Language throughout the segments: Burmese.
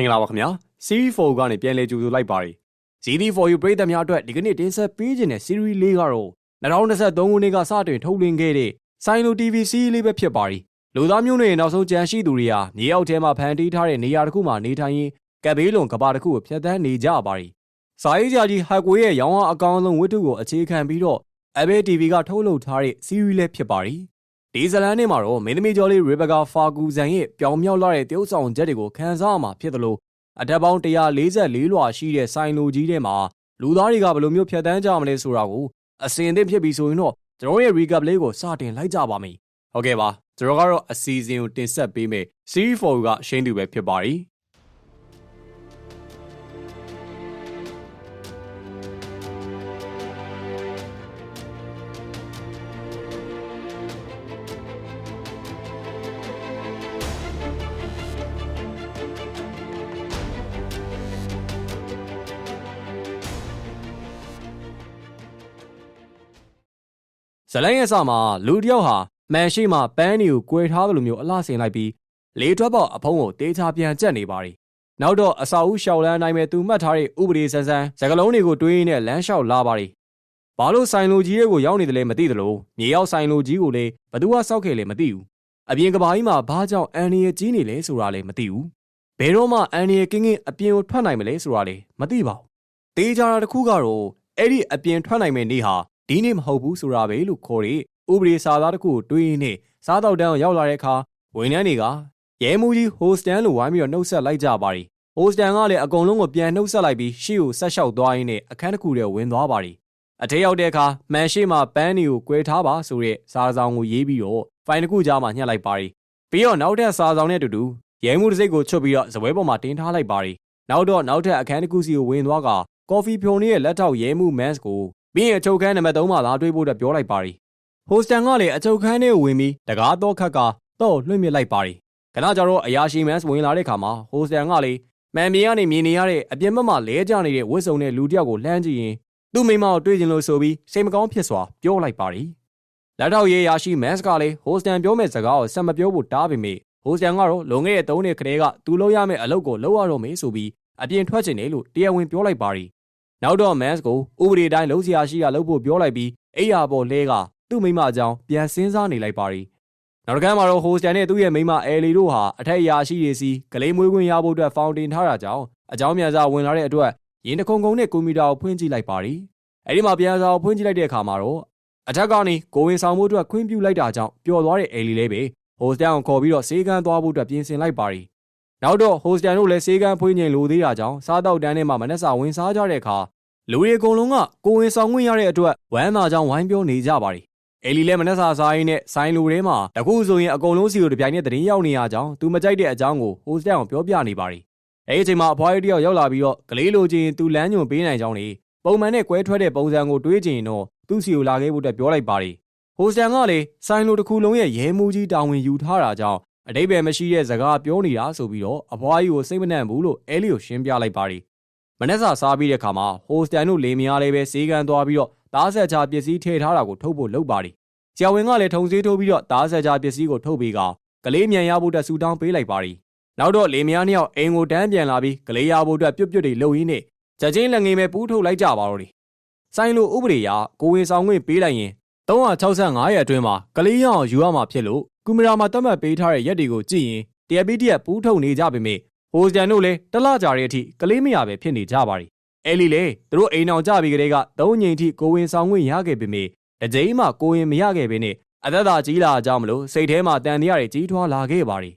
မင်္ဂလာပါခင်ဗျာ Series 4ကနေပြန်လည်ကြိုဆိုလိုက်ပါရစေ ZD4U ပရိသတ်များအတွက်ဒီကနေ့တင်ဆက်ပေးခြင်းတဲ့ Series 4ကတော့2023ခုနှစ်ကစတင်ထုတ်လွှင့်ခဲ့တဲ့ဆိုင်လို TV series လေးပဲဖြစ်ပါရီလူသားမျိုးနွယ်နောက်ဆုံးကြံရှိသူတွေဟာမြေအောက်ထဲမှာဖန်တီးထားတဲ့နေရာတစ်ခုမှာနေထိုင်ရင်းကပ်ဘေးလွန်ကဘာတစ်ခုကိုဖျက်ဆီးနေကြပါရီစာရေးကြကြီးဟက်ကွေးရဲ့ရောင်းအားအကောင်းဆုံးဝတ္ထုကိုအခြေခံပြီးတော့ Abe TV ကထုတ်လုပ်ထားတဲ့ series လေးဖြစ်ပါရီ ဒီဇလန်နဲ့မှာတော့မင်းသမီးကျော်လေးရေဘကာဖာဂူဇန်ရဲ့ပြောင်မြောက်လာတဲ့တရုတ်ဆောင်ချက်တွေကိုခန်းစားမှာဖြစ်သလိုအထက်ပေါင်း144လွှာရှိတဲ့ဆိုင်လိုကြီးထဲမှာလူသားတွေကဘယ်လိုမျိုးဖြတ်တန်းကြမလဲဆိုတာကိုအစင်သင့်ဖြစ်ပြီဆိုရင်တော့ကျွန်တော်ရဲ့ recap လေးကိုစတင်လိုက်ကြပါမယ်။ဟုတ်ကဲ့ပါကျွန်တော်ကတော့အစီအစဉ်ကိုတင်ဆက်ပေးမယ် series 4ကရှင်းသူပဲဖြစ်ပါရီ။ ဇလိုင်းရဲ့အစမှာလူတစ်ယောက်ဟာမန်ရှိမှပန်းတွေကို꿰ထားသလိုမျိုးအလှဆင်လိုက်ပြီးလေထွက်ပေါက်အဖုံးကိုတေးချပြန်ကျက်နေပါရီနောက်တော့အစာဦးရှောက်လန်းနိုင်မဲ့သူမှတ်ထားတဲ့ဥပဒေဆန်းဆန်းစကလုံးတွေကိုတွေးရင်းနဲ့လမ်းလျှောက်လာပါရီဘာလို့ဆိုင်လူကြီးတွေကိုရောက်နေတယ်လဲမသိသလိုမြေရောက်ဆိုင်လူကြီးကိုလည်းဘသူကစောက်ခဲ့လဲမသိဘူးအပြင်ကဘာကြီးမှာဘာကြောင့်အန်နီရဲ့ကြီးနေလဲဆိုတာလည်းမသိဘူးဘယ်တော့မှအန်နီရဲ့ကင်းကင်းအပြင်ကိုထွက်နိုင်မလဲဆိုတာလည်းမသိပါဘူးတေးကြတာတစ်ခုကတော့အဲ့ဒီအပြင်ထွက်နိုင်မဲ့နေ့ဟာ ဒီနေ့မဟုတ်ဘူးဆိုတာပဲလို့ခေါ်တဲ့ဥပဒေစာသားတစ်ခုကိုတွေးရင်းနဲ့စားတော့တန်းကိုရောက်လာတဲ့အခါဝန်ထမ်းတွေကရဲမှုကြီးဟိုစတန်လို့ဝိုင်းပြီးတော့နှုတ်ဆက်လိုက်ကြပါရီဟိုစတန်ကလည်းအကုန်လုံးကိုပြန်နှုတ်ဆက်လိုက်ပြီးရှေ့ကိုဆက်လျှောက်သွားရင်းနဲ့အခန်းတစ်ခုထဲဝင်သွားပါရီအထက်ရောက်တဲ့အခါမန်ရှိမှပန်းတွေကို꿰ထားပါဆိုတဲ့စာဆောင်ကိုရေးပြီးတော့ဖိုင်တစ်ခုကြားမှာညှက်လိုက်ပါရီပြီးတော့နောက်ထပ်စာဆောင်နဲ့အတူတူရဲမှုတစ်စိတ်ကိုချွတ်ပြီးတော့ဇပွဲပေါ်မှာတင်ထားလိုက်ပါရီနောက်တော့နောက်ထပ်အခန်းတစ်ခုစီကိုဝင်သွားကကော်ဖီဖြုံလေးရဲ့လက်ထောက်ရဲမှုမန်စ်ကို ပြီးရင်အချုပ်ခန်းနံပါတ်3မှာလာတွေ့ဖို့အတွက်ပြောလိုက်ပါရီဟိုစတန်ကလည်းအချုပ်ခန်းထဲကိုဝင်ပြီးတကားတော့ခတ်ကတော့လွှင့်မြစ်လိုက်ပါရီခဏကြတော့အရာရှိမန်းဝင်လာတဲ့ခါမှာဟိုစတန်ကလည်းမန်မြေကနေမြင်နေရတဲ့အပြင်ဘက်မှာလဲကျနေတဲ့ဝစ်စုံတဲ့လူတစ်ယောက်ကိုလှမ်းကြည့်ရင်သူ့မိမကိုတွေ့ကျင်လို့ဆိုပြီးစိတ်မကောင်းဖြစ်စွာပြောလိုက်ပါရီလက်ထောက်ရေးရာရှိမန်းကလည်းဟိုစတန်ပြောမဲ့စကားကိုဆက်မပြောဖို့တားပေမဲ့ဟိုစတန်ကတော့လုံခဲ့တဲ့၃နှစ်ခရေကသူလုပ်ရမယ့်အလုပ်ကိုလုပ်ရတော့မယ်ဆိုပြီးအပြင်ထွက်ချင်တယ်လို့တရားဝင်ပြောလိုက်ပါရီ နောက်တော့ Mans ကိုဥပဒေတိုင်းလုံးစရာရှိရလုပ်ဖို့ပြောလိုက်ပြီးအိယာပေါ်လဲကသူ့မိမအကြောင်းပြန်စင်းစားနေလိုက်ပါရီနောက်တစ်ခါမှာတော့ဟိုစတန်နဲ့သူ့ရဲ့မိမအဲလီတို့ဟာအထက်အရာရှိတွေစီကလေးမွေးခွင့်ရဖို့အတွက်ဖောင်တင်ထားတာကြောင့်အကြောင်းပြန်စာဝင်လာတဲ့အတွက်ရင်တခုံကုံနဲ့ကွန်ပျူတာကိုဖွင့်ကြည့်လိုက်ပါရီအဲ့ဒီမှာပြန်စာကိုဖွင့်ကြည့်လိုက်တဲ့အခါမှာတော့အထက်ကနေကိုဝင်ဆောင်မှုအတွက်ခွင့်ပြုလိုက်တာကြောင့်ပျော်သွားတဲ့အဲလီလေးပဲဟိုစတန်ကိုခေါ်ပြီးတော့စေးကန်းသွားဖို့အတွက်ပြင်ဆင်လိုက်ပါရီ နောက်တော့ဟိုစတန်တို့လည်းစေးကန်းဖွင့်ခြင်းလိုသေးတာကြောင့်စားတော့တန်းထဲမှာမနှက်စာဝင်စားကြတဲ့အခါလူတွေအကုန်လုံးကကိုဝင်ဆောင်ခွင့်ရတဲ့အတွက်ဝမ်းသာကြောင်းဝိုင်းပြောနေကြပါရီအဲလီလည်းမနှက်စာစားရင်းနဲ့ဆိုင်လူထဲမှာတခုဆိုရင်အကုန်လုံးစီကိုတပြိုင်နက်တရင်ရောက်နေရကြောင်းသူမကြိုက်တဲ့အကြောင်းကိုဟိုစတန်အောင်ပြောပြနေပါရီအဲဒီအချိန်မှာအဖွားရီတယောက်ရောက်လာပြီးတော့ကလေးလိုချင်သူလမ်းညွန်ပေးနိုင်ကြောင်းနေပုံမှန်နဲ့ကွဲထွက်တဲ့ပုံစံကိုတွေးကြည့်ရင်တော့သူ့စီကိုလာခဲ့ဖို့အတွက်ပြောလိုက်ပါရီဟိုစတန်ကလည်းဆိုင်လိုတစ်ခုလုံးရဲ့ရဲမှုကြီးတာဝန်ယူထားတာကြောင့် အတိတ်ပဲမရှိတဲ့ဇကားပြောနေတာဆိုပြီးတော့အဖွားကြီးကိုစိတ်မနှံ့ဘူးလို့အဲလီကိုရှင်းပြလိုက်ပါရီမနက်စာစားပြီးတဲ့ခါမှာဟိုစတန်တို့လေမယားလေးပဲစေးကန်သွားပြီးတော့သားဆက်ချပစ္စည်းထည့်ထားတာကိုထုတ်ဖို့လုပ်ပါရီ။ဆရာဝန်ကလည်းထုံစည်းထိုးပြီးတော့သားဆက်ချပစ္စည်းကိုထုတ်ပေးကကလေးမြန်ရဖို့အတွက်ဆူတောင်းပေးလိုက်ပါရီ။နောက်တော့လေမယားနှစ်ယောက်အိမ်ကိုတန်းပြန်လာပြီးကလေးရဖို့အတွက်ပြုတ်ပြုတ်တွေလှုပ်ရင်းနဲ့ချက်ချင်းလက်ငင်းပဲပူးထုတ်လိုက်ကြပါတော့တယ်။ဆိုင်လိုဥပဒေအရကိုဝင်ဆောင်ခွင့်ပေးလိုက်ရင်365ရက်အတွင်းမှာကလေးရအောင်ယူရမှာဖြစ်လို့ ကွန်ပျူတာမှာသတ်မှတ်ပေးထားတဲ့ရက်တွေကိုကြည့်ရင်တရက်ပြီးတရက်ပူးထုတ်နေကြပေမဲ့ဟိုစတန်တို့လည်းတလကြာတဲ့အထိကလေးမရပဲဖြစ်နေကြပါရီအဲလီလေသူတို့အိမ်အောင်ကြပြီးကလေးကသုံးငိမ်ထိကိုဝင်ဆောင်ခွင့်ရခဲ့ပေမဲ့တစ်ကြိမ်မှကိုဝင်မရခဲ့ပေနဲ့အသက်သာကြီးလာကြမလို့စိတ်ထဲမှာတန်တရားတွေကြီးထွားလာခဲ့ပါရီ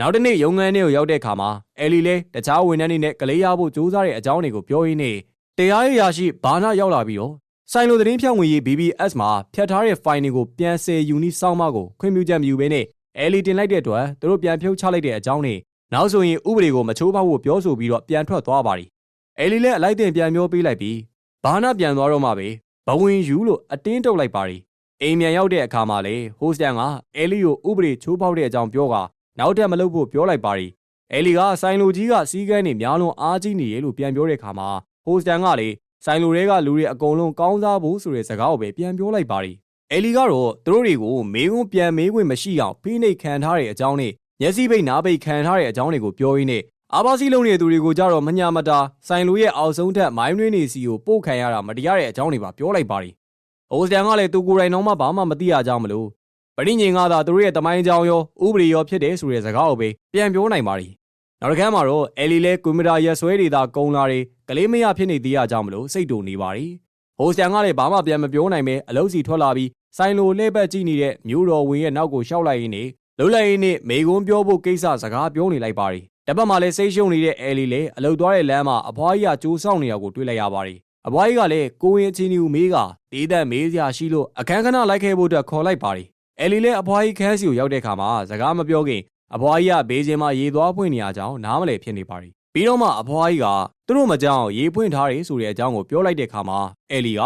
နောက်တစ်နေ့ရုံငန်းထဲကိုရောက်တဲ့အခါမှာအဲလီလေတခြားဝန်ထမ်းတွေနဲ့ကလေးရဖို့ကြိုးစားတဲ့အကြောင်းတွေကိုပြောရင်းနဲ့တရားရရရှိဘာနာရောက်လာပြီးတော့ ဆိုင်လိုသတင်းဖြန့်ဝေရေး BBS မှာဖြတ်ထားတဲ့ file တွေကိုပြန်ဆယ်ယူနီးစောင်းမကိုခွင့်ပြုချက်မယူဘဲနဲ့အဲလီတင်လိုက်တဲ့အတွက်သူတို့ပြန်ဖြုတ်ချလိုက်တဲ့အကြောင်းနဲ့နောက်ဆိုရင်ဥပဒေကိုမချိုးဖောက်ဖို့ပြောဆိုပြီးတော့ပြန်ထွက်သွားပါရီအဲလီလည်းအလိုက်တင်ပြန်ပြောပေးလိုက်ပြီးဘာနာပြန်သွားတော့မှပဲဘဝင်ယူလို့အတင်းတုပ်လိုက်ပါရီအိမ်မြန်ရောက်တဲ့အခါမှာလေဟိုစတန်ကအဲလီကိုဥပဒေချိုးဖောက်တဲ့အကြောင်းပြောကနောက်ထပ်မလုပ်ဖို့ပြောလိုက်ပါရီအဲလီကဆိုင်လိုကြီးကစီးကန်းနေများလွန်အားကြီးနေရလို့ပြန်ပြောတဲ့အခါမှာဟိုစတန်ကလေ ဆိုင်လိုတွေကလူတွေအကုန်လုံးကောင်းစားဖို့ဆိုတဲ့စကားကိုပဲပြန်ပြောလိုက်ပါရီအဲလီကတော့သူတို့တွေကိုမေးခွန်းပြန်မေးခွင့်မရှိအောင်ဖိနှိပ်ခံထားတဲ့အကြောင်းနဲ့မျက်စိပိတ်နားပိတ်ခံထားတဲ့အကြောင်းတွေကိုပြောရင်းနဲ့အာဘာစီလုံးနေတဲ့သူတွေကိုကြတော့မညာမတာဆိုင်လိုရဲ့အောက်ဆုံးထက်မိုင်းရင်းနေစီကိုပို့ခံရတာမတရားတဲ့အကြောင်းတွေပါပြောလိုက်ပါတယ်။ဟိုစတန်ကလည်းသူကိုယ်တိုင်တော့မှဘာမှမသိရကြမလို့ပရိညင်ကသာသူတို့ရဲ့တမိုင်းကြောင်ရောဥပဒေရောဖြစ်တယ်ဆိုတဲ့စကားကိုပဲပြန်ပြောနိုင်ပါတယ်။ နောက်တစ်ခါမှာတော့အဲလီလဲကွန်ပျူတာရက်ဆွဲတွေသာကုံလာတယ်ကလေးမရဖြစ်နေသေးရကြောင်းမလို့စိတ်တူနေပါတယ်။ဟိုစတန်ကလည်းဘာမှပြန်မပြောနိုင်ပဲအလုံးစီထွက်လာပြီးဆိုင်လိုလှည့်ပတ်ကြည့်နေတဲ့မျိုးတော်ဝင်ရဲ့နောက်ကိုရှောက်လိုက်ရင်းနဲ့လှုပ်လိုက်ရင်းနဲ့မေကွန်းပြောဖို့ကိစ္စစကားပြောနေလိုက်ပါတယ်။တပတ်မှလည်းစိတ်ရှုံနေတဲ့အဲလီလည်းအလုသွားတဲ့လမ်းမှာအဖွားကြီးကကြိုးဆောင်နေတာကိုတွေ့လိုက်ရပါတယ်။အဖွားကြီးကလည်းကိုရင်ချင်းနီကိုမေးကတေးသက်မေးစရာရှိလို့အခန်းခဏလိုက်ခဲ့ဖို့အတွက်ခေါ်လိုက်ပါတယ်။အဲလီလည်းအဖွားကြီးခန်းစီကိုရောက်တဲ့အခါမှာစကားမပြောခင် အဖွားကြီးကဘေးချင်းမှာရေသွားဖွင့်နေရကြောင်းနားမလည်ဖြစ်နေပါတယ်။ပြီးတော့မှအဖွားကြီးကသူတို့မကြောင်ရေဖွင့်ထားတယ်ဆိုတဲ့အကြောင်းကိုပြောလိုက်တဲ့အခါမှာအဲလီက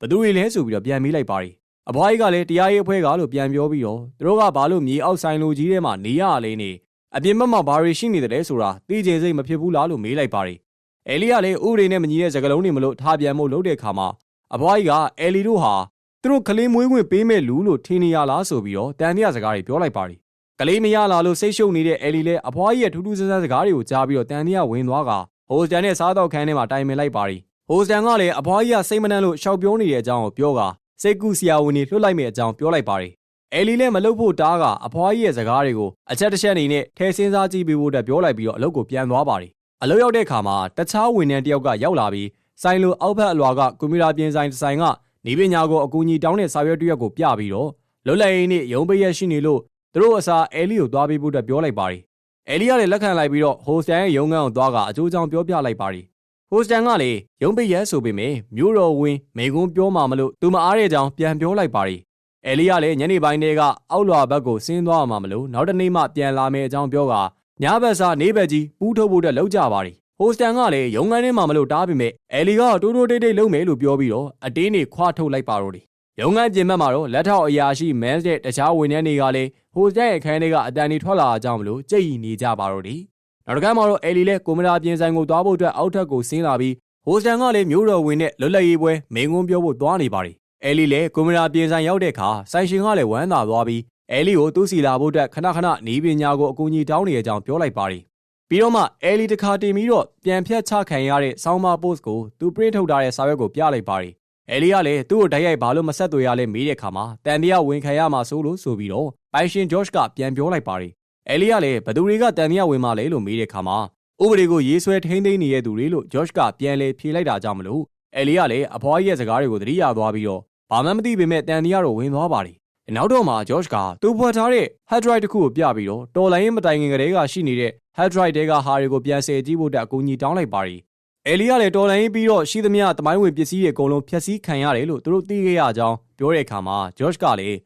ဘသူတွေလဲဆိုပြီးတော့ပြန်မေးလိုက်ပါတယ်။အဖွားကြီးကလည်းတရားရေးအဖွဲ့ကလို့ပြန်ပြောပြီးတော့သူတို့ကဘာလို့မြေအောက်ဆိုင်လိုကြီးထဲမှာနေရလဲနေအပြင်ဘက်မှာဘာတွေရှိနေတယ်ဆိုတာသိချင်စိတ်မဖြစ်ဘူးလားလို့မေးလိုက်ပါတယ်။အဲလီကလည်းဥပဒေနဲ့မညီတဲ့စကားလုံးတွေမလို့ထားပြန်ဖို့လုပ်တဲ့အခါမှာအဖွားကြီးကအဲလီတို့ဟာသူတို့ကလေးမွေးခွင့်ပေးမဲ့လူလို့ထင်နေရလားဆိုပြီးတော့တန်တရားစကားတွေပြောလိုက်ပါတယ်။ ကလေးမရလာလို့စိတ်ရှုပ်နေတဲ့အဲလီလည်းအဖွားကြီးရဲ့ထူးထူးဆန်းဆန်းစကားတွေကိုကြားပြီးတော့တန်တရားဝင်သွားကဟိုစတန်နဲ့စားတော့ခန်းထဲမှာတိုင်ပင်လိုက်ပါတယ်။ဟိုစတန်ကလည်းအဖွားကြီးကစိတ်မနှံ့လို့ရှောက်ပြောနေတဲ့အကြောင်းကိုပြောကစိတ်ကူဆရာဝန်ကြီးလွှတ်လိုက်မယ့်အကြောင်းပြောလိုက်ပါတယ်။အဲလီလည်းမလုပ်ဖို့တားကအဖွားကြီးရဲ့စကားတွေကိုအချက်တစ်ချက်အနေနဲ့ထဲစဉ်းစားကြည့်ပေးဖို့အတွက်ပြောလိုက်ပြီးတော့အလုပ်ကိုပြန်သွားပါတယ်။အလုပ်ရောက်တဲ့အခါမှာတခြားဝန်ထမ်းတယောက်ကရောက်လာပြီးဆိုင်လိုအောက်ဘက်အလွာကကွန်ပျူတာပြင်ဆိုင်တစ်ဆိုင်ကနေပညာကိုအကူအညီတောင်းတဲ့စာရွက်တစ်ရွက်ကိုပြပြီးတော့လွတ်လပ်ရေးနေ့ရုံးပိတ်ရက်ရှိနေလို့ သူတို့အစားအဲလီကိုသွားပေးဖို့အတွက်ပြောလိုက်ပါတယ်။အဲလီကလည်းလက်ခံလိုက်ပြီးတော့ဟိုစတန်ရဲ့ရုံးခန်းကိုသွားကအကျိုးကြောင့်ပြောပြလိုက်ပါတယ်။ဟိုစတန်ကလည်းရုံးပိတ်ရက်ဆိုပေမဲ့မျိုးတော်ဝင်မေကွန်းပြောမှမလို့သူမအားတဲ့ကြောင်ပြန်ပြောလိုက်ပါတယ်။အဲလီကလည်းညနေပိုင်းတည်းကအောက်လွာဘက်ကိုဆင်းသွားမှမလို့နောက်တနေ့မှပြန်လာမယ်အကြောင်းပြောကညဘက်စားနေဘက်ကြီးပူးထုတ်ဖို့အတွက်လောက်ကြပါတယ်။ဟိုစတန်ကလည်းရုံးခန်းထဲမှာမလို့တားပေမဲ့အဲလီကတိုးတိုးတိတ်တိတ်လုံးမယ်လို့ပြောပြီးတော့အတင်းနေခွာထုတ်လိုက်ပါတော့တယ်။ရုံးခန်းပြင်ဘက်မှာတော့လက်ထောက်အရာရှိမန်းတဲ့တခြားဝန်ထမ်းတွေကလည်း ဟိုစတန်ရဲ့အခန်းထဲကအတန်တွေထွက်လာကြအောင်မလို့ကြိတ်ရီနေကြပါတော့တယ်။နောက်တစ်ခါမှတော့အဲလီလည်းကွန်ပျူတာပြင်ဆိုင်ကိုသွားဖို့အတွက်အောက်ထပ်ကိုဆင်းလာပြီးဟိုစတန်ကလည်းမျိုးတော်ဝင်နဲ့လွတ်လပ်ရေးပွဲမင်းကွန်းပြောဖို့သွားနေပါတယ်။အဲလီလည်းကွန်ပျူတာပြင်ဆိုင်ရောက်တဲ့အခါဆိုင်ရှင်ကလည်းဝမ်းသာသွားပြီးအဲလီကိုသူ့စီလာဖို့အတွက်ခဏခဏနီးပညာကိုအကူအညီတောင်းနေတဲ့အကြောင်းပြောလိုက်ပါတယ်။ပြီးတော့မှအဲလီတစ်ခါတင်ပြီးတော့ပြန်ဖြတ်ချခံရတဲ့ဆောင်းပါ post ကိုသူပရင့်ထုတ်ထားတဲ့စာရွက်ကိုပြလိုက်ပါတယ်။အဲလီကလည်းသူ့ကိုတိုက်ရိုက်ဘာလို့မဆက်သွယ်ရလဲမေးတဲ့အခါမှာတန်တရားဝင်ခံရမှာဆိုလို့ဆိုပြီးတော့ ပိုင်ရှင် George ကပြန်ပြောလိုက်ပါတယ်။အဲလီကလည်းဘသူတွေကတန်တရားဝင်မှလဲလို့မေးတဲ့အခါမှာဥပဒေကိုရေးဆွဲထိန်းသိမ်းနေတဲ့သူတွေလို့ George ကပြန်လေဖြေလိုက်တာကြောင့်မလို့အဲလီကလည်းအဖွားကြီးရဲ့စကားတွေကိုသတိရသွားပြီးတော့ဘာမှမသိပေမဲ့တန်တရားတော့ဝင်သွားပါတယ်။နောက်တော့မှ George ကသူ့ဖွက်ထားတဲ့ hard drive တစ်ခုကိုပြပြီးတော့တော်လိုင်းရင်မတိုင်ခင်ကတည်းကရှိနေတဲ့ hard drive တွေကဟာတွေကိုပြန်ဆယ်ကြည့်ဖို့အတွက်အကူအညီတောင်းလိုက်ပါတယ်။အဲလီကလည်းတော်လိုင်းရင်ပြီးတော့ရှိသမျှတမိုင်းဝင်ပစ္စည်းတွေအကုန်လုံးဖျက်ဆီးခံရတယ်လို့သူတို့သိခဲ့ရကြောင်းပြောတဲ့အခါမှာ George ကလည်း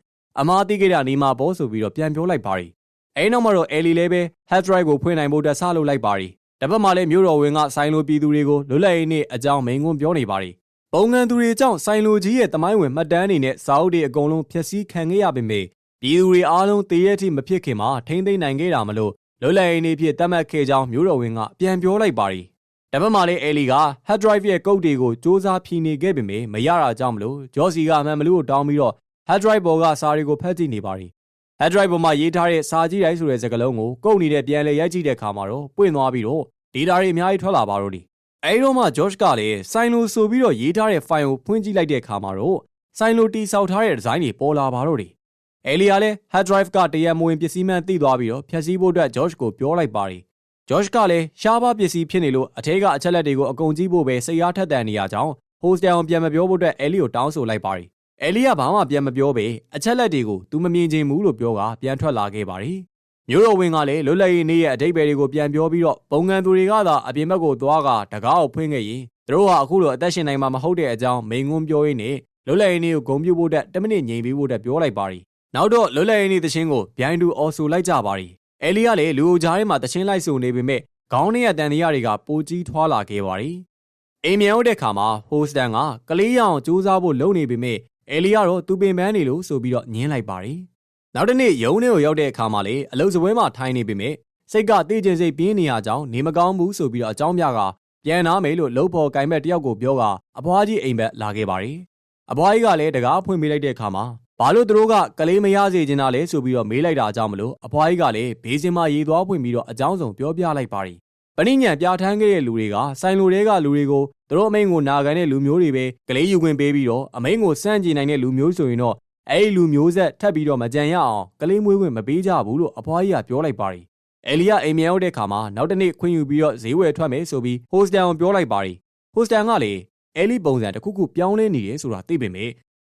အမားသိခဲ့တာနေမှာပေါ့ဆိုပြီးတော့ပြန်ပြောလိုက်ပါတယ်။အဲဒီနောက်မှာတော့အဲလီလည်းပဲ hard drive ကိုဖွင့်နိုင်ဖို့အတွက်စလုပ်လိုက်ပါတယ်။တပတ်မှလည်းမြို့တော်ဝင်ကဆိုင်လိုပြည်သူတွေကိုလွတ်လပ်ရေးနေ့အကြောင်းမိန်ကွန်းပြောနေပါတယ်။ပုံငံသူတွေကြောင့်ဆိုင်လိုကြီးရဲ့တမိုင်းဝင်မှတ်တမ်းတွေနဲ့စာအုပ်တွေအကုန်လုံးဖျက်ဆီးခံခဲ့ရပေမယ့်ပြည်သူတွေအားလုံးတည်ရသည့်မဖြစ်ခင်မှာထိမ့်သိမ့်နိုင်ခဲ့တာမလို့လွတ်လပ်ရေးနေ့ဖြစ်သတ်မှတ်ခဲ့ကြောင်းမြို့တော်ဝင်ကပြန်ပြောလိုက်ပါတယ်။တပတ်မှလည်းအဲလီက hard drive ရဲ့ကုတ်တွေကိုစ조사ဖြီနေခဲ့ပေမယ့်မရတာကြောင့်မလို့ဂျော့စီကအမှန်မလို့တောင်းပြီးတော့ hard drive ပေါ်ကစာတွေကိုဖတ်ကြည့်နေပါတယ်။ hard drive ပေါ်မှာရေးထားတဲ့စာကြည့်တိုင်းဆိုတဲ့စကားလုံးကိုကုတ်နေတဲ့ပြန်လဲရိုက်ကြည့်တဲ့အခါမှာတော့ပွင့်သွားပြီးတော့ data တွေအများကြီးထွက်လာပါတော့တယ်။အဲဒီတော့မှ George ကလည်းဆိုင်လိုဆိုပြီးတော့ရေးထားတဲ့ file ကိုဖွင့်ကြည့်လိုက်တဲ့အခါမှာတော့ဆိုင်လိုတီဆောက်ထားတဲ့ design တွေပေါ်လာပါတော့တယ်။အဲလီယာလည်း hard drive ကတရမဝင်ပစ္စည်းမှန်သိသွားပြီးတော့ဖြည့်ဆည်းဖို့အတွက် George ကိုပြောလိုက်ပါတယ်။ George ကလည်းရှားပါပစ္စည်းဖြစ်နေလို့အထက်ကအချက်လက်တွေကိုအကုန်ကြည့်ဖို့ပဲစိတ်အားထက်သန်နေရကြောင်း hostel ကိုပြန်မပြောဖို့အတွက်အဲလီကိုတောင်းဆိုလိုက်ပါတယ်။ အဲလီကဘာမှပြန်မပြောပဲအချက်လက်တွေကိုသူမမြင်ချင်ဘူးလို့ပြောကပြန်ထွက်လာခဲ့ပါတယ်။မျိုးတော်ဝင်ကလည်းလွတ်လပ်ရေးနေ့ရဲ့အတိတ်ပဲတွေကိုပြန်ပြောပြီးတော့ပုံကန်သူတွေကသာအပြင်ဘက်ကိုသွားကတကားကိုဖွင့်ခဲ့ရင်သူတို့ဟာအခုလိုအသက်ရှင်နိုင်မှာမဟုတ်တဲ့အကြောင်းမိန်ကွန်းပြောရင်းနဲ့လွတ်လပ်ရေးနေ့ကိုဂုဏ်ပြုဖို့အတွက်10မိနစ်ငြိမ်ပေးဖို့အတွက်ပြောလိုက်ပါတယ်။နောက်တော့လွတ်လပ်ရေးနေ့တခြင်းကိုဗျိုင်းတူအော်ဆိုလိုက်ကြပါတယ်။အဲလီကလည်းလူအိုကြားထဲမှာတခြင်းလိုက်ဆိုနေပေမဲ့ခေါင်းထဲကတန်တရားတွေကပိုကြီးထွားလာခဲ့ပါတယ်။အိမ်မြန်ရောက်တဲ့ခါမှာဟိုစတန်ကကလေးရအောင်စူးစမ်းဖို့လုပ်နေပေမဲ့ အဲလီကတော့သူပင်ပန်းနေလို့ဆိုပြီးတော့ညင်းလိုက်ပါတယ်။နောက်တစ်နေ့ရုံးထဲကိုရောက်တဲ့အခါမှာလေအလုပ်စပွဲမှာထိုင်နေပေမဲ့စိတ်ကတေးကျင်စိတ်ပြင်းနေရကြောင်းနေမကောင်းဘူးဆိုပြီးတော့အကြောင်းပြကပြန်နာမယ်လို့လှုပ်ဖို့ကင်ဘက်တယောက်ကိုပြောကအဘွားကြီးအိမ်ဘက်လာခဲ့ပါတယ်။အဘွားကြီးကလည်းတကားဖွင့်ပေးလိုက်တဲ့အခါမှာဘာလို့သူတို့ကကလေးမရစေချင်တာလဲဆိုပြီးတော့မေးလိုက်တာကြောင့်မလို့အဘွားကြီးကလည်းဘေးစင်မှာရေသွားဖွင့်ပြီးတော့အကြောင်းစုံပြောပြလိုက်ပါတယ် ပဏိညာဉ်ပြဋ္ဌာန်းခဲ့တဲ့လူတွေကဆိုင်လိုတွေကလူတွေကိုသူတို့အမိန့်ကိုနာခံတဲ့လူမျိုးတွေပဲကလေးယူခွင့်ပေးပြီးတော့အမိန့်ကိုစန့်ကျင်နိုင်တဲ့လူမျိုးဆိုရင်တော့အဲ့ဒီလူမျိုးဆက်ထပ်ပြီးတော့မကြံရအောင်ကလေးမွေးခွင့်မပေးကြဘူးလို့အဖွားကြီးကပြောလိုက်ပါတယ်။ယ်လီယာအိမ်မြန်ရောက်တဲ့ခါမှာနောက်တစ်နေ့ခွင့်ယူပြီးတော့ဈေးဝယ်ထွက်မယ်ဆိုပြီးဟိုစတန်ကိုပြောလိုက်ပါတယ်။ဟိုစတန်ကလေအဲလီပုံစံတစ်ခုခုပြောင်းလဲနေတယ်ဆိုတာသိပေမဲ့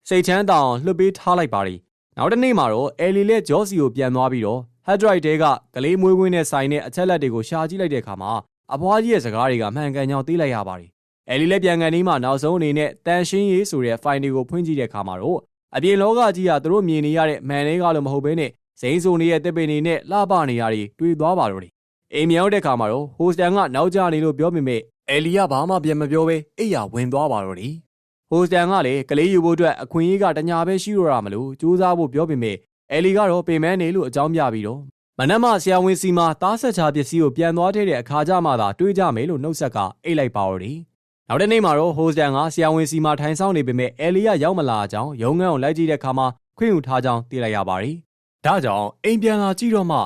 စိတ်ချမ်းသာအောင်လှုပ်ပေးထားလိုက်ပါတယ်။နောက်တစ်နေ့မှာတော့အဲလီလက်ဂျော့စီကိုပြန်သွားပြီးတော့ ဟက်ဒရိုက်တဲကကလေးမွေးခွင်းနဲ့ဆိုင်တဲ့အချက်လက်တွေကိုရှာကြည့်လိုက်တဲ့အခါမှာအဖွားကြီးရဲ့စကားတွေကမှန်ကန်ကြောင်းသိလိုက်ရပါတယ်။အဲလီလက်ပြန်ကန်ဒီမှာနောက်ဆုံးအနေနဲ့တန်ရှင်းရေးဆိုတဲ့ဖိုင်တွေကိုဖွင့်ကြည့်တဲ့အခါမှာတော့အပြင်လောကကြီးကသူတို့မြင်နေရတဲ့မှန်လေးကလို့မဟုတ်ဘဲနဲ့ဇိန်းဆိုနေတဲ့တစ်ပင်တွေနဲ့လှပနေရတွေတွေ့သွားပါတော့တယ်။အိမ်မြောက်တဲ့ခါမှာတော့ဟိုစတန်ကနောက်ကျနေလို့ပြောမိမဲ့အဲလီကဘာမှပြန်မပြောဘဲအိယာဝင်သွားပါတော့တယ်။ဟိုစတန်ကလည်းကလေးယူဖို့အတွက်အခွင့်အရေးကတညာပဲရှိတော့တာမလို့စူးစမ်းဖို့ပြောမိမဲ့ အဲလီကတော့ပင်မနေလို့အကြောင်းပြပြီးတော့မနက်မှဆရာဝန်စီမှာတားဆက်ချပစ္စည်းကိုပြန်သွားတဲ့အခါကျမှသာတွေးကြမယ်လို့နှုတ်ဆက်ကအိတ်လိုက်ပါတော့တယ်။နောက်တစ်နေ့မှာတော့ဟိုစတန်ကဆရာဝန်စီမှာထိုင်ဆောင်နေပေမဲ့အဲလီကရောက်မလာကြောင်းရုံငန်းကိုလိုက်ကြည့်တဲ့အခါမှာခွင့်ယူထားကြောင်းသိလိုက်ရပါတယ်။ဒါကြောင့်အိမ်ပြန်လာကြည့်တော့မှ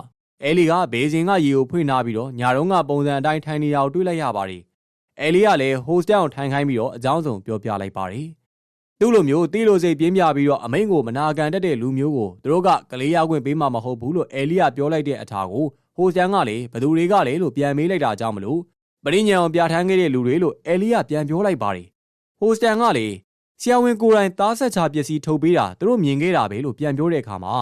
အဲလီကဘေးစင်ကရေကိုဖွင့်ထားပြီးတော့ညာတော့ကပုံစံအတိုင်းထိုင်နေတာကိုတွေ့လိုက်ရပါတယ်။အဲလီကလည်းဟိုစတန်ကိုထိုင်ခိုင်းပြီးတော့အကြောင်းစုံပြောပြလိုက်ပါတယ်။ သူ့လိုမျိုးတီးလိုစိတ်ပြင်းပြပြီးတော့အမိန်ကိုမနာခံတတ်တဲ့လူမျိုးကိုသူတို့ကကလေးရခွင့်ပေးမှာမဟုတ်ဘူးလို့အဲလီကပြောလိုက်တဲ့အထာကိုဟိုစတန်ကလည်းဘသူတွေကလည်းလို့ပြန်မေးလိုက်တာကြောင့်မလို့ပရိညာအောင်ပြဋ္ဌာန်းခဲ့တဲ့လူတွေလို့အဲလီကပြန်ပြောလိုက်ပါတယ်။ဟိုစတန်ကလည်းဆရာဝန်ကိုယ်တိုင်သားဆက်ချပစ္စည်းထုတ်ပေးတာသူတို့မြင်ခဲ့တာပဲလို့ပြန်ပြောတဲ့အခါမှာ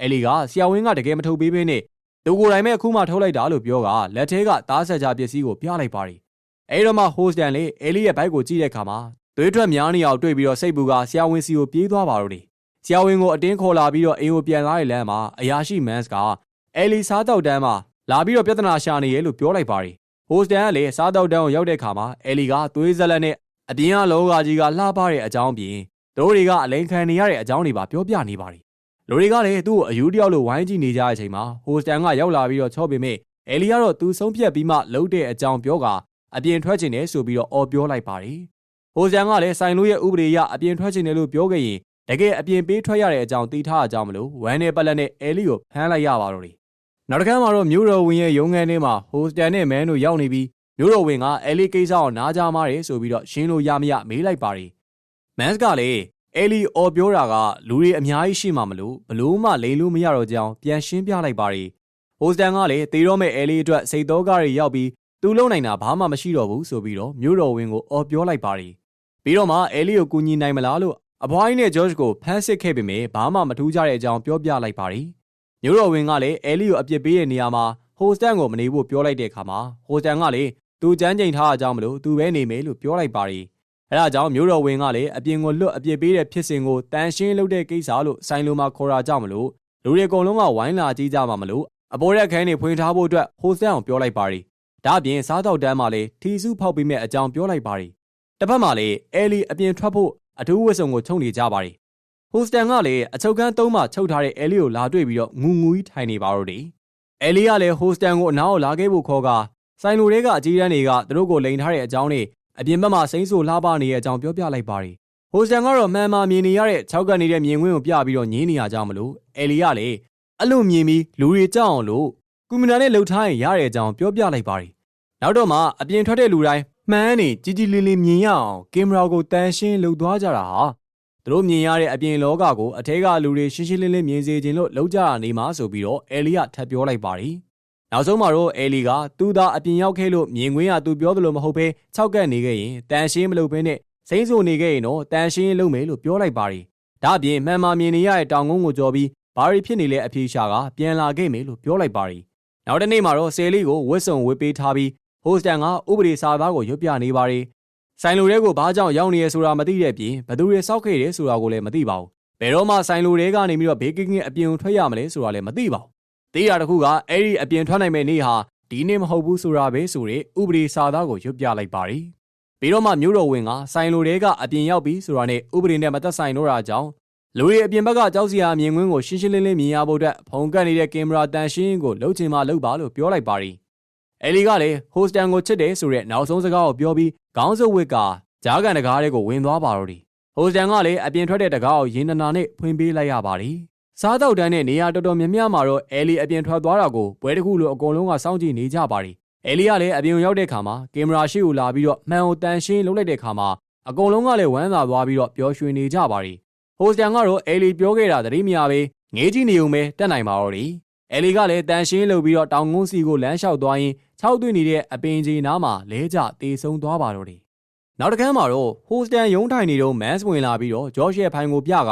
အဲလီကဆရာဝန်ကတကယ်မထုတ်ပေးဘဲနဲ့သူကိုယ်တိုင်ပဲအခုမှထုတ်လိုက်တာလို့ပြောကလက်ထဲကသားဆက်ချပစ္စည်းကိုပြလိုက်ပါတယ်။အဲဒီတော့မှဟိုစတန်လေအဲလီရဲ့ဘိုက်ကိုကြည့်တဲ့အခါမှာ သွေးထွက်များနေအောင်တွေ့ပြီးတော့စိတ်ပူကဆရာဝန်စီကိုပြေးသွားပါတော့တယ်။ဆရာဝန်ကိုအတင်းခေါ်လာပြီးတော့အိမ်ကိုပြန်လာတဲ့လမ်းမှာအရာရှိမန်စ်ကအဲလီစားတောက်တန်းမှာလာပြီးတော့ပြဿနာရှာနေရဲ့လို့ပြောလိုက်ပါတယ်။ဟိုစတန်ကလည်းစားတောက်တန်းကိုရောက်တဲ့အခါမှာအဲလီကသွေးဇလက်နဲ့အပြင်ကလောကကြီးကလှပတဲ့အကြောင်းပြင်တို့တွေကအလိန်ခံနေရတဲ့အကြောင်းတွေပါပြောပြနေပါတယ်။လူတွေကလည်းသူ့ကိုအယူတယောက်လိုဝိုင်းကြည့်နေကြတဲ့အချိန်မှာဟိုစတန်ကရောက်လာပြီးတော့ချော့ပေမဲ့အဲလီကတော့သူဆုံးဖြတ်ပြီးမှလှုပ်တဲ့အကြောင်းပြောကအပြင်ထွက်ချင်တယ်ဆိုပြီးတော့အော်ပြောလိုက်ပါတယ်။ ဟိုစတန်ကလည်းဆိုင်လို့ရဲ့ဥပဒေအရအပြင်ထွက်ချင်တယ်လို့ပြောခဲ့ရင်တကယ်အပြင်ပေးထွက်ရတဲ့အကြောင်းသိထားအကြောင်းမလို့ဝမ်းနဲ့ပလက်နဲ့အဲလီကိုဖမ်းလိုက်ရပါတော့တယ်။နောက်တစ်ခါမှာတော့မြို့တော်ဝင်ရဲ့ရုံးခန်းထဲမှာဟိုစတန်နဲ့မန်တို့ရောက်နေပြီးမြို့တော်ဝင်ကအဲလီကိစ္စကိုနားကြားမားတယ်ဆိုပြီးတော့ရှင်းလို့ရမရမေးလိုက်ပါတယ်။မန်စ်ကလည်းအဲလီအော်ပြောတာကလူတွေအများကြီးရှိမှမလို့ဘလို့မှလိန်လို့မရတော့ကြောင်းပြန်ရှင်းပြလိုက်ပါတယ်။ဟိုစတန်ကလည်းတေတော့မဲ့အဲလီအတွက်စိတ်တော်ကားတွေရောက်ပြီးသူလုံနိုင်တာဘာမှမရှိတော့ဘူးဆိုပြီးတော့မြို့တော်ဝင်ကိုအော်ပြောလိုက်ပါတယ်။ ပြီးတော့မှအဲလီကိုကူညီနိုင်မလားလို့အဘွားကြီးနဲ့ဂျော့ချ်ကိုဖမ်းစစ်ခဲ့ပေမဲ့ဘာမှမထူးကြတဲ့အကြောင်းပြောပြလိုက်ပါတယ်။မြို့တော်ဝင်ကလည်းအဲလီကိုအပြစ်ပေးတဲ့နေရာမှာဟိုစတန်ကိုမနေဖို့ပြောလိုက်တဲ့အခါမှာဟိုစတန်ကလည်းသူကြမ်းကြိမ်ထားအကြောင်းမလို့သူပဲနေမယ်လို့ပြောလိုက်ပါတယ်။အဲဒါကြောင့်မျိုးတော်ဝင်ကလည်းအပြင်ကိုလွတ်အပြစ်ပေးတဲ့ဖြစ်စဉ်ကိုတန်ရှင်းလုပ်တဲ့ကိစ္စလို့ဆိုင်လိုမှာခေါ်တာကြောင့်မလို့လူတွေအကုန်လုံးကဝိုင်းလာကြည့်ကြမှာမလို့အပေါ်ရက်ခန်းတွေဖွင့်ထားဖို့အတွက်ဟိုစတန်အောင်ပြောလိုက်ပါတယ်။ဒါ့အပြင်စားတော့တန်းမှာလည်းထီစုဖောက်ပေးမဲ့အကြောင်းပြောလိုက်ပါတယ်။ တစ်ဖက်မှာလည်းအဲလီအပြင်ထွက်ဖို့အထူးဝတ်စုံကိုချုပ်နေကြပါတယ်။ဟိုစတန်ကလည်းအချုပ်ကန်းသုံးမှချုပ်ထားတဲ့အဲလီကိုလာတွေ့ပြီးတော့ငူငူကြီးထိုင်နေပါတော့တယ်။အဲလီကလည်းဟိုစတန်ကိုအနားကိုလာခဲ့ဖို့ခေါ်ကဆိုင်လိုတွေကအကြီးတန်းတွေကသူတို့ကိုလိန်ထားတဲ့အကြောင်းနဲ့အပြင်ဘက်မှာစိမ့်ဆူလှပနေတဲ့အကြောင်းပြောပြလိုက်ပါတယ်။ဟိုစတန်ကတော့မှန်မှမြင်နေရတဲ့၆ကပ်နေတဲ့မြင်ကွင်းကိုပြပြီးတော့ညင်းနေရကြမလို့အဲလီကလည်းအဲ့လိုမြင်ပြီးလူတွေကြောက်အောင်လို့ကွန်ပျူတာနဲ့လှုပ်ထားရင်ရတဲ့အကြောင်းပြောပြလိုက်ပါတယ်။နောက်တော့မှအပြင်ထွက်တဲ့လူတိုင်း မှန်းနေကြီးကြီးလေးလေးမြင်ရအောင်ကင်မရာကိုတန်ရှင်းလှုပ်သွားကြတာဟာသူတို့မြင်ရတဲ့အပြင်လောကကိုအထက်ကလူတွေရှင်းရှင်းလင်းလင်းမြင်စေခြင်းလို့လှုပ်ကြတာနေမှာဆိုပြီးတော့အဲလီကထပ်ပြောလိုက်ပါတယ်။နောက်ဆုံးမှာတော့အဲလီကသူသာအပြင်ရောက်ခဲ့လို့မြင်ကွင်းကသူပြောသလိုမဟုတ်ဘဲခြောက်ကပ်နေခဲ့ရင်တန်ရှင်းမလုပ်ဘဲနဲ့စိမ့်ဆူနေခဲ့ရင်တော့တန်ရှင်းလုပ်မယ်လို့ပြောလိုက်ပါတယ်။ဒါ့အပြင်မှန်မှန်မြင်နေရတဲ့တောင်ကုန်းကိုကြော်ပြီးဘာရီဖြစ်နေလဲအဖြေရှာကပြန်လာခဲ့မယ်လို့ပြောလိုက်ပါတယ်။နောက်တစ်နေ့မှာတော့ဆယ်လီကိုဝစ်စုံဝစ်ပေးထားပြီး ဟိုစတန်ကဥပဒေစာသားကိုရွတ်ပြနေပါတယ်။ဆိုင်လူတွေကိုဘာကြောင့်ရောက်နေရဆိုတာမသိတဲ့ပြင်ဘသူတွေစောက်ခဲ့တယ်ဆိုတာကိုလည်းမသိပါဘူး။ဘယ်တော့မှဆိုင်လူတွေကနေပြီးတော့ဘေးကင်းကင်းအပြင်ထွက်ရမလဲဆိုတာလည်းမသိပါဘူးသေးတာတခုကအဲ့ဒီအပြင်ထွက်နိုင်မဲ့နေ့ဟာဒီနေ့မဟုတ်ဘူးဆိုတာပဲဆိုတဲ့ဥပဒေစာသားကိုရွတ်ပြလိုက်ပါတယ်။ပြီးတော့မှမြို့တော်ဝင်ကဆိုင်လိုတွေကအပြင်ရောက်ပြီးဆိုတာနဲ့ဥပဒေနဲ့မသက်ဆိုင်တော့တာကြောင့်လူတွေအပြင်ဘက်ကကြောက်စရာမြင်ကွင်းကိုရှင်းရှင်းလင်းလင်းမြင်ရဖို့အတွက်ဖုန်ကတ်နေတဲ့ကင်မရာတန်ရှင်းကိုလှုပ်ချင်မှလှုပ်ပါလို့ပြောလိုက်ပါတ ယ်။ယ်လီကလည်းဟိုစတန်ကိုချစ်တယ်ဆိုတဲ့နောက်ဆုံးစကားကိုပြောပြီးခေါင်းစုပ်ဝစ်ကကြားကန်တကားတွေကိုဝင်သွားပါတော့တယ်။ဟိုစတန်ကလည်းအပြင်ထွက်တဲ့တကားကိုရင်းနနာနဲ့ဖွင့်ပေးလိုက်ရပါတယ်။စားတောက်တန်းတဲ့နေရာတော်တော်များများမှာတော့အဲလီအပြင်ထွက်သွားတာကိုပွဲတစ်ခုလိုအကုန်လုံးကစောင့်ကြည့်နေကြပါတယ်အဲလီကလည်းအပြင်ကိုရောက်တဲ့ခါမှာကင်မရာရှိကိုလာပြီးတော့မှန်ကိုတန်ရှင်းလုပ်လိုက်တဲ့ခါမှာအကုန်လုံးကလည်းဝမ်းသာသွားပြီးတော့ပျော်ရွှင်နေကြပါရီဟိုစတန်ကတော့အဲလီပြောခဲ့တာသတိမရပဲငေးကြည့်နေုံပဲတက်နိုင်ပါတော့တယ်အဲလီကလည်းတန်ရှင်းလုပ်ပြီးတော့တောင်ကုန်းစီကိုလမ်းလျှောက်သွားရင် ၆သွင်းနေတဲ့အပင်ကြီးနားမှာလဲကျတေဆုံးသွားပါတော့တယ်နောက်တစ်ခါမှာတော့ဟိုစတန်ရုံးထိုင်နေတော့မန်စ်ဝင်လာပြီးတော့ဂျော့ရှ်ရဲ့ဖိုင်ကိုပြက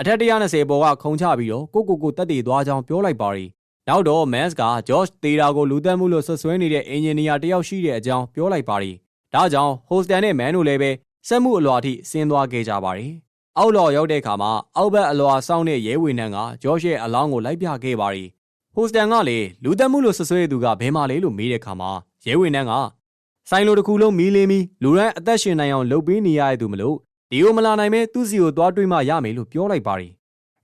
အထက်120ပေါ်ကခုံချပြီးတော့ကိုကိုကိုတက်တည်သွားကြောင်းပြောလိုက်ပါရီနောက်တော့မန်စ်ကဂျော့ရှ်တေတာကိုလူသက်မှုလို့ဆွဆွဲနေတဲ့အင်ဂျင်နီယာတယောက်ရှိတဲ့အကြောင်းပြောလိုက်ပါရီဒါကြောင့်ဟိုစတန်နဲ့မန်တို့လည်းပဲစက်မှုအလွာအထိဆင်းသွားခဲ့ကြပါရီအောက်လော်ရောက်တဲ့အခါမှာအောက်ဘက်အလွာစောင်းတဲ့ရဲဝေနန်းကဂျော့ရှ်ရဲ့အလောင်းကိုလိုက်ပြခဲ့ပါရီ ဟိုစတန်ကလည်းလူသက်မှုလို့ဆွဆွဲသူကဘယ်မှာလဲလို့မေးတဲ့အခါမှာရဲဝေနန်းကဆိုင်လိုတစ်ခုလုံးမီးလင်းပြီးလူရန်အသက်ရှင်နိုင်အောင်လုပ်ပေးနေရတဲ့သူမလို့ဒီကိုမလာနိုင်မဲသူ့စီကိုသွားတွေ့မှရမယ်လို့ပြောလိုက်ပါရီ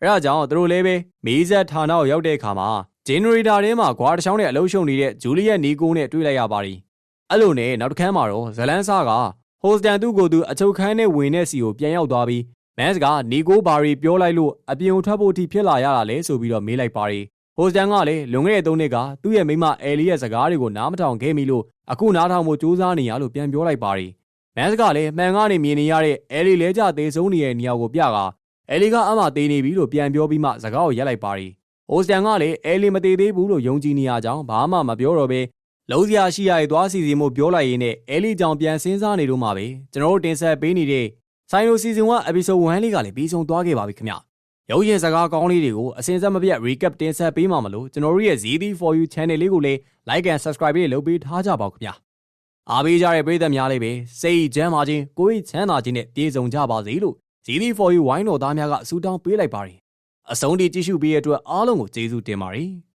အဲဒါကြောင့်သူတို့လည်းပဲမီးဆက်ဌာနကိုရောက်တဲ့အခါမှာဂျင်နရေတာထဲမှာဂွာတစ်ချောင်းနဲ့အလုံးရှုံနေတဲ့ဂျူလီယက်နီကိုနဲ့တွေ့လိုက်ရပါရီအဲ့လိုနဲ့နောက်တစ်ခန်းမှာတော့ဇလန်းဆာကဟိုစတန်သူ့ကိုယ်သူအချုပ်ခန်းနဲ့ဝင်တဲ့စီကိုပြန်ရောက်သွားပြီးမန်စ်ကနီကိုဘာရီပြောလိုက်လို့အပြင်ကိုထွက်ဖို့အထိဖြစ်လာရတာလဲဆိုပြီးတော့မေးလိုက်ပါရီ ဟိုစတန်ကလည်းလွန်ခဲ့တဲ့၃နှစ်ကသူ့ရဲ့မိမအဲလီရဲ့စကားတွေကိုနားမထောင်ခဲ့မိလို့အခုနားထောင်ဖို့ကြိုးစားနေရလို့ပြန်ပြောလိုက်ပါရီမန်စ်ကလည်းမှန်ကနေမြင်နေရတဲ့အဲလီလဲကျသေးဆုံးနေတဲ့နေရာကိုပြကအဲလီကအမှသေးနေပြီလို့ပြန်ပြောပြီးမှစကားကိုရက်လိုက်ပါရီဟိုစတန်ကလည်းအဲလီမသေးသေးဘူးလို့ယုံကြည်နေရကြောင်းဘာမှမပြောတော့ဘဲလုံးစရာရှိရရဲ့သွားစီစီမှုပြောလိုက်ရင်းနဲ့အဲလီကြောင့်ပြန်စဉ်းစားနေတော့မှပဲကျွန်တော်တို့တင်ဆက်ပေးနေတဲ့ဆိုင်လိုစီဇန်1 episode 1လေးကလည်းပြီးဆုံးသွားခဲ့ပါပြီခင်ဗျ ရုပ်ရင်စကားကောင်းလေးတွေကိုအစဉ်ဆက်မပြတ် recap တင်ဆက်ပေးမှာမလို့ကျွန်တော်တို့ရဲ့ ZD for you channel လေးကိုလည်း like and subscribe လေးလုပ်ပေးထားကြပါဦးခင်ဗျအားပေးကြတဲ့ပရိသတ်များလေးပဲစိတ်ချမ်းသာခြင်းကိုယ်ချမ်းသာခြင်းနဲ့ပြည့်စုံကြပါစေလို့ ZD for you ဝိုင်းတော်သားများကဆုတောင်းပေးလိုက်ပါတယ်အဆုံးထိကြည့်ရှုပေးတဲ့အတွက်အားလုံးကိုကျေးဇူးတင်ပါတယ်